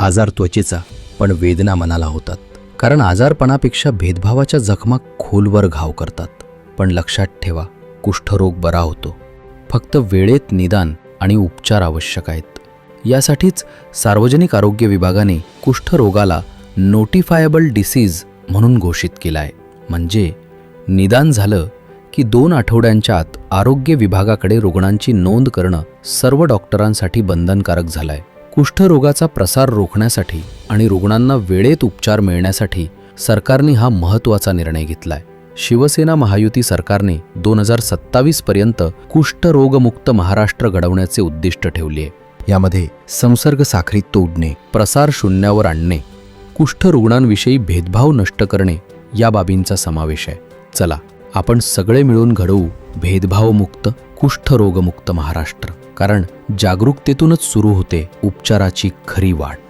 आजार त्वचेचा पण वेदना मनाला होतात. कारण आजारपणापेक्षा भेदभावाच्या जखमा खोलवर घाव करतात. पण लक्षात ठेवा कुष्ठरोग बरा होतो. फक्त वेळेत निदान आणि उपचार आवश्यक आहेत. यासाठीच सार्वजनिक आरोग्य विभागाने कुष्ठरोगाला नोटिफायबल डिसीज म्हणून घोषित केला आहे म्हणजे निदान झालं की दोन आठवड्यांच्या आत आरोग्य विभागाकडे रुग्णांची नोंद करणं सर्व डॉक्टरांसाठी बंधनकारक झालं आहे कुष्ठरोगाचा प्रसार रोखण्यासाठी आणि रुग्णांना वेळेत उपचार मिळण्यासाठी सरकारने हा महत्त्वाचा निर्णय घेतलाय. शिवसेना महायुती सरकारने दोन हजार सत्तावीस पर्यंत कुष्ठरोगमुक्त महाराष्ट्र घडवण्याचे उद्दिष्ट ठेवले यामध्ये संसर्ग साखळी तोडणे प्रसार शून्यावर आणणे कुष्ठरुग्णांविषयी भेदभाव नष्ट करणे या बाबींचा समावेश आहे. चला आपण सगळे मिळून घडवू भेदभावमुक्त कुष्ठरोगमुक्त महाराष्ट्र. कारण जागरूकतेतूनच सुरू होते उपचाराची खरी वाट.